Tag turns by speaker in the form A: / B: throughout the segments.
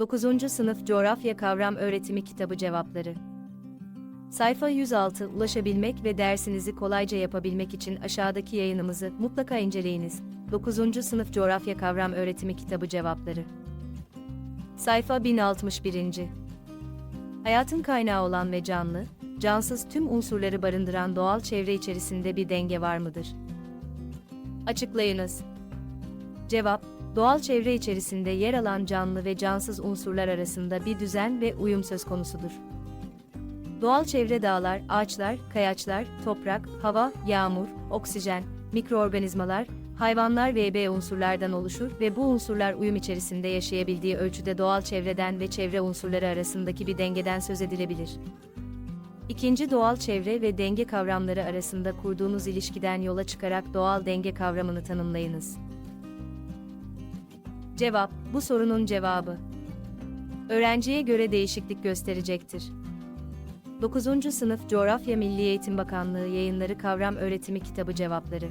A: 9. Sınıf Coğrafya Kavram Öğretimi Kitabı Cevapları Sayfa 106 Ulaşabilmek ve dersinizi kolayca yapabilmek için aşağıdaki yayınımızı mutlaka inceleyiniz. 9. Sınıf Coğrafya Kavram Öğretimi Kitabı Cevapları Sayfa 1061. Hayatın kaynağı olan ve canlı, cansız tüm unsurları barındıran doğal çevre içerisinde bir denge var mıdır? Açıklayınız. Cevap, doğal çevre içerisinde yer alan canlı ve cansız unsurlar arasında bir düzen ve uyum söz konusudur. Doğal çevre dağlar, ağaçlar, kayaçlar, toprak, hava, yağmur, oksijen, mikroorganizmalar, hayvanlar ve ebe unsurlardan oluşur ve bu unsurlar uyum içerisinde yaşayabildiği ölçüde doğal çevreden ve çevre unsurları arasındaki bir dengeden söz edilebilir. İkinci doğal çevre ve denge kavramları arasında kurduğunuz ilişkiden yola çıkarak doğal denge kavramını tanımlayınız. Cevap, bu sorunun cevabı. Öğrenciye göre değişiklik gösterecektir. 9. Sınıf Coğrafya Milli Eğitim Bakanlığı Yayınları Kavram Öğretimi Kitabı Cevapları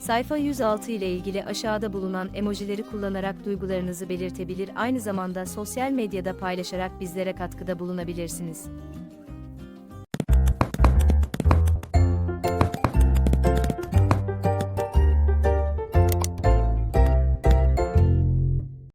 A: Sayfa 106 ile ilgili aşağıda bulunan emojileri kullanarak duygularınızı belirtebilir aynı zamanda sosyal medyada paylaşarak bizlere katkıda bulunabilirsiniz.